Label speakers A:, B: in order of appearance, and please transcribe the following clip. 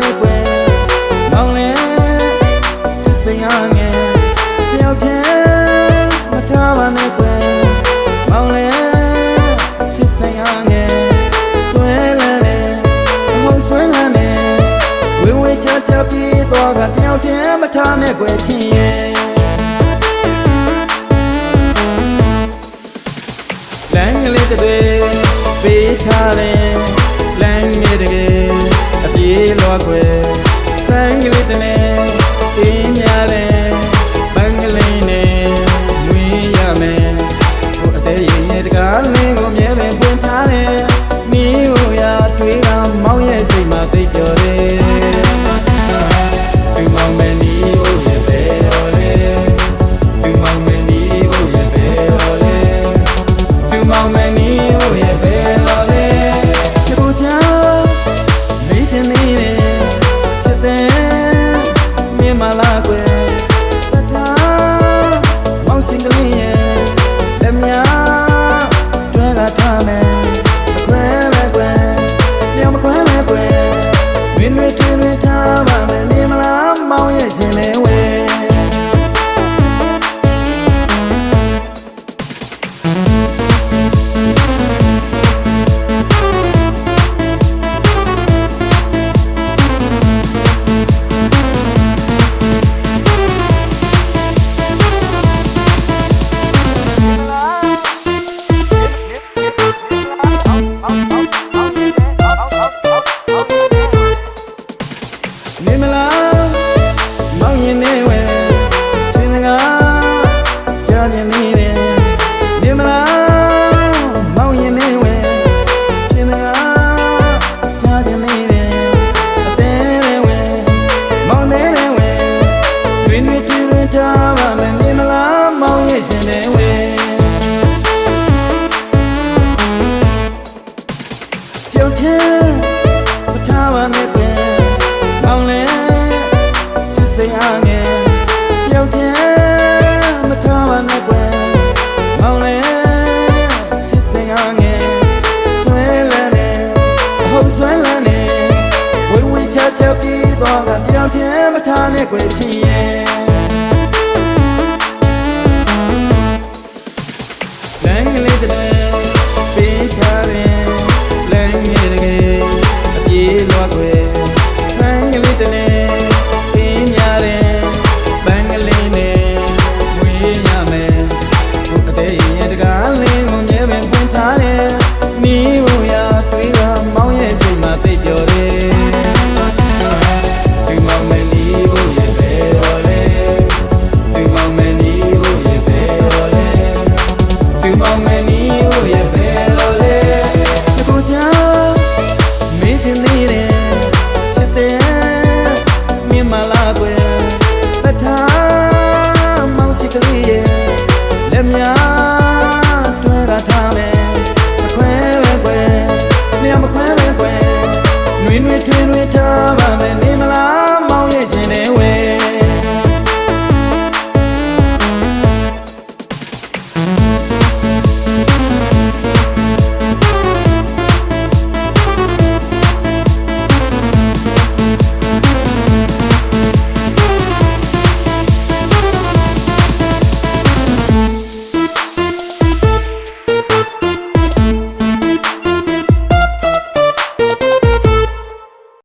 A: နေပွဲမောင်လဲစစ်စင်ရငယ်တယောက်တည်းမထားပါနဲ့ပွဲမောင်လဲစစ်စင်ရငယ်ဆွဲလန်းနေအမုန်းဆွဲလန်းနေဝေဝေချာချာပြေးသွားကတယောက်တည်းမထားနဲ့ပွဲချင်းရဲ့လမ်းကလေးတွေပေးထားတယ် bagwe sangilitne girl, you need it. မ်းလန်းနေဝေဝေချာချာပြေးသွားတာတယောက်တည်းမထားနဲ့ကွယ်ချင်ရဲ့